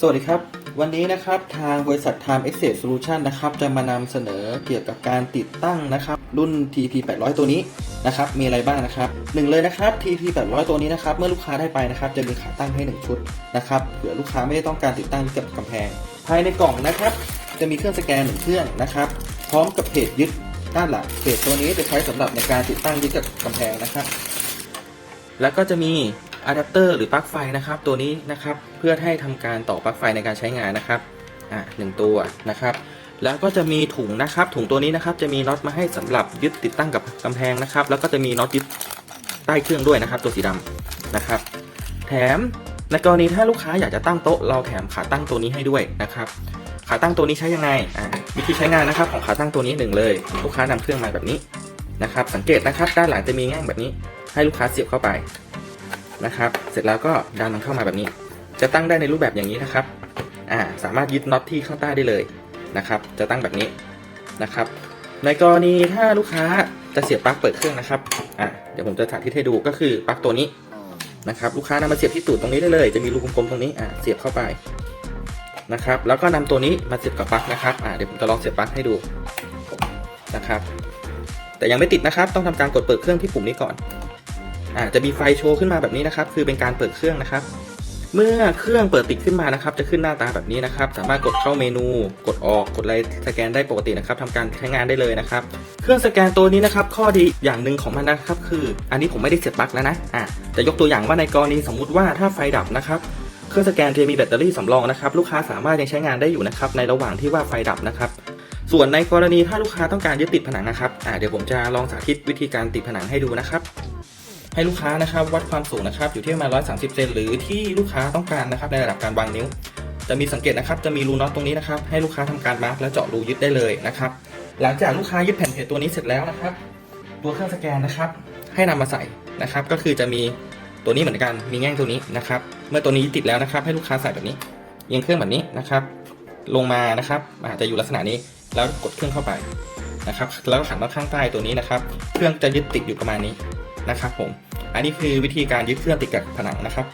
สวัสดีครับ วันนี้นะครับทางบริษัท Time Excel Solution นะครับจะมานำเสนอเกี่ยวกับการติดตั้งนะครับรุ่น TP 800ตัวนี้นะครับมีอะไรบ้างนะครับหนึ่งเลยนะครับ TP 800ตัวนี้นะครับเมื่อลูกค้าได้ไปนะครับจะมีขาตั้งให้ 1 ชุดนะครับเผื่อลูกค้าไม่ได้ต้องการติดตั้งกับกำแพง ภายในกล่องนะครับ จะมีเครื่องสแกนหนึ่งเครื่องนะครับพร้อมกับเพจยึดด้านหลังเพจตัวนี้จะใช้สำหรับในการติดตั้งยึดกับกำแพงนะครับ แล้วก็จะมี อะแดปเตอร์หรือปลั๊กไฟนะครับตัวนี้นะครับเพื่อให้ทำการต่อปลั๊กไฟในการใช้งานนะครับอ่าหนึ่งตัวนะครับ แล้วก็จะมีถุงนะครับ ถุงตัวนี้นะครับจะมีน็อตมาให้สำหรับยึดติดตั้งกับกำแพงนะครับ แล้วก็จะมีน็อตยึดใต้เครื่องด้วยนะครับ ตัวสีดำนะครับ แถมในกรณีถ้าลูกค้าอยากจะตั้งโต๊ะเราแถมขาตั้งตัวนี้ให้ด้วยนะครับขาตั้งตัวนี้ใช้ยังไงวิธีใช้งานนะครับของขาตั้งตัวนี้หนึ่งเลย ลูกค้านำเครื่องมาแบบนี้นะครับ สังเกตนะครับ ด้านหลังจะมีแง่งแบบนี้ ให้ลูกค้าเสียบเข้าไป นะครับ เสร็จแล้วก็ดันมันเข้ามาแบบนี้ จะตั้งได้ในรูปแบบอย่างนี้นะครับ อ่า สามารถยึดน็อตที่ข้างใต้ได้เลยนะครับ จะตั้งแบบนี้นะครับ ในกรณีถ้าลูกค้าจะเสียบปลั๊กเปิดเครื่องนะครับ อ่าเดี๋ยวผมจะสาธิตให้ดูก็คือปลั๊กตัวนี้นะครับ ลูกค้านำมาเสียบที่ตูดตรงนี้ได้เลย จะมีรูกลมๆตรงนี้ อ่าเสียบเข้าไปนะครับ แล้วก็นำตัวนี้มาเสียบกับปลั๊กนะครับ อ่าเดี๋ยวผมจะลองเสียบปลั๊กให้ดูนะครับ แต่ยังไม่ติดนะครับ ต้องทำการกดเปิดเครื่องที่ปุ่มนี้ก่อน อ่าจะมีไฟโชว์ขึ้นมาแบบนี้นะครับ คือเป็นการเปิดเครื่องนะครับ เมื่อเครื่องเปิดติดขึ้นมานะครับ จะขึ้นหน้าตาแบบนี้นะครับ สามารถกดเข้าเมนู กดออก กดอะไรสแกนได้ปกตินะครับทำการใช้งานได้เลยนะครับ เครื่องสแกนตัวนี้นะครับ ข้อดีอย่างหนึ่งของมันนะครับคือ อันนี้ผมไม่ได้เสียบปลั๊กแล้วนะ อ่าจะยกตัวอย่างว่าในกรณีสมมุติว่าถ้าไฟดับนะครับเครื่องสแกนจะมีแบตเตอรี่สำรองนะครับลูกค้าสามารถยังใช้งานได้อยู่นะครับในระหว่างที่ว่าไฟดับนะครับ ส่วนในกรณีถ้าลูกค้าต้องการยึดติดผนังนะครับอ่าเดี๋ยวผมจะลองสาธิตวิธีการติดผนังให้ดูนะครับ ให้ลูกค้านะครับวัดความสูงนะครับอยู่ที่ประมาณ130 เซนหรือที่ลูกค้าต้องการนะครับในระดับการวางนิ้ว จะมีสังเกตนะครับจะมีรูน็อตตรงนี้นะครับให้ลูกค้าทำการมาร์กแล้วเจาะรูยึดได้เลยนะครับหลังจากลูกค้ายึดแผ่นเพจตัวนี้เสร็จแล้วนะครับ ตัวเครื่องสแกนนะครับ ให้นำมาใส่นะครับ ก็คือจะมีตัวนี้เหมือนกันมีแง่งตัวนี้นะครับ เมื่อตัวนี้ติดแล้วนะครับ ให้ลูกค้าใส่แบบนี้เอียงเครื่องแบบนี้นะครับ ลงมานะครับอาจจะอยู่ลักษณะนี้แล้วกดเครื่องเข้าไปนะครับ แล้วก็ขันน็อตข้างใต้ตัวนี้นะครับ เครื่องจะยึดติดอยู่ประมาณนี้นะครับผม อันนี้คือวิธีการยึดเครื่องติดกับผนังนะครับ